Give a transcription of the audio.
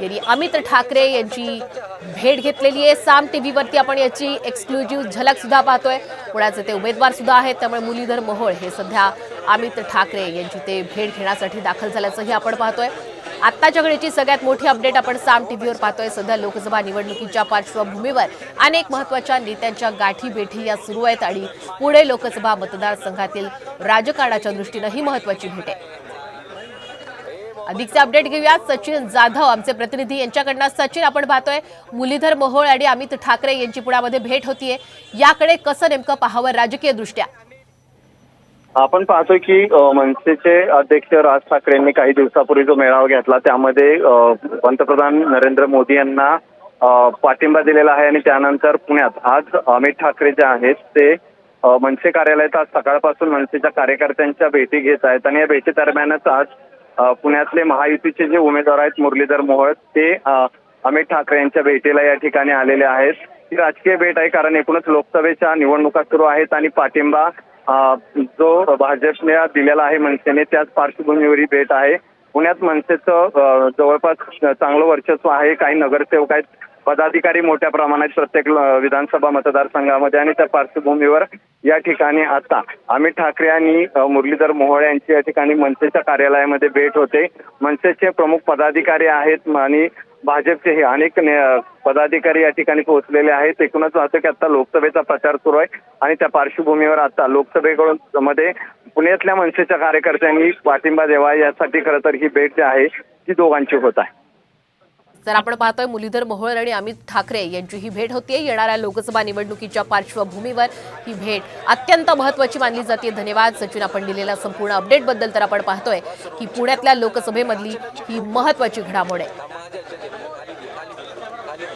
यांनी अमित ठाकरे यांची भेट घेतलेली आहे. साम टी व्हीवरती आपण याची एक्सक्लुझिव्ह झलक सुद्धा पाहतोय. पुण्याचे ते उमेदवार सुद्धा आहेत. त्यामुळे मुलीधर मोहोळ हे सध्या अमित ठाकरे यांची ते भेट घेण्यासाठी दाखल झाल्याचंही आपण पाहतोय. आत्ताच्या घडीची सगळ्यात मोठी अपडेट आपण साम टी व्हीवर पाहतोय. सध्या लोकसभा निवडणुकीच्या पार्श्वभूमीवर अनेक महत्त्वाच्या नेत्यांच्या गाठी भेटी या सुरू आहेत आणि पुणे लोकसभा मतदारसंघातील राजकारणाच्या दृष्टीनं ही महत्वाची भेट आहे. अधिकचे अपडेट घेऊया. सचिन जाधव आमचे प्रतिनिधी यांच्याकडनं. सचिन आपण पाहतोय मुलीधर मोहोळ आणि अमित ठाकरे यांची पुण्यामध्ये भेट होतीये. याकडे कसं नेमकं पाहावं राजकीय दृष्ट्या आपण पाहतोय की मनसेचे अध्यक्ष राज ठाकरे यांनी काही दिवसापूर्वी जो मेळावा घेतला त्यामध्ये पंतप्रधान नरेंद्र मोदी यांना पाठिंबा दिलेला आहे आणि त्यानंतर पुण्यात आज अमित ठाकरे जे आहेत ते मनसे कार्यालयात आज सकाळपासून मनसेच्या कार्यकर्त्यांच्या भेटी घेत आहेत. आणि या भेटी दरम्यानच आज पुण्यातले महायुतीचे जे उमेदवार आहेत मुरलीधर मोहोळ ते अमित ठाकरे यांच्या भेटीला या ठिकाणी आलेले आहेत. ही राजकीय भेट आहे कारण एकूणच लोकसभेच्या निवडणुका सुरू आहेत आणि पाठिंबा जो भाजपने दिलेला आहे मनसेने त्याच पार्श्वभूमीवर ही भेट आहे. पुण्यात मनसेचं जवळपास चांगलं वर्चस्व आहे. काही नगरसेवक आहेत पदाधिकारी मोठ्या प्रमाणात प्रत्येक विधानसभा मतदारसंघामध्ये आणि त्या पार्श्वभूमीवर या ठिकाणी आता. अमित ठाकरे आणि मुरलीधर मोहोळ यांची या ठिकाणी मनसेच्या कार्यालयामध्ये भेट होते. मनसेचे प्रमुख पदाधिकारी आहेत आणि भाजपचेही अनेक पदाधिकारी या ठिकाणी पोहोचलेले आहेत. एकूणच वाटतं की आता लोकसभेचा प्रचार सुरू आहे आणि त्या पार्श्वभूमीवर आता लोकसभेकडून मध्ये पुण्यातल्या मनसेच्या कार्यकर्त्यांनी पाठिंबा द्यावा यासाठी खरं तर ही भेट जी आहे ती दोघांची होत आहे. तर आपण पाहतोय मुरलीधर मोहोळ आणि अमित ठाकरे यांची ही भेट होतीये. येणाऱ्या लोकसभा निवडणुकीच्या पार्श्वभूमीवर ही भेट अत्यंत महत्वाची मानली जाते धन्यवाद. सचिन आपण दिलेल्या संपूर्ण अपडेटबद्दल तर आपण पाहतोय की पुण्यातल्या लोकसभेमधली ही महत्वाची घडामोड आहे.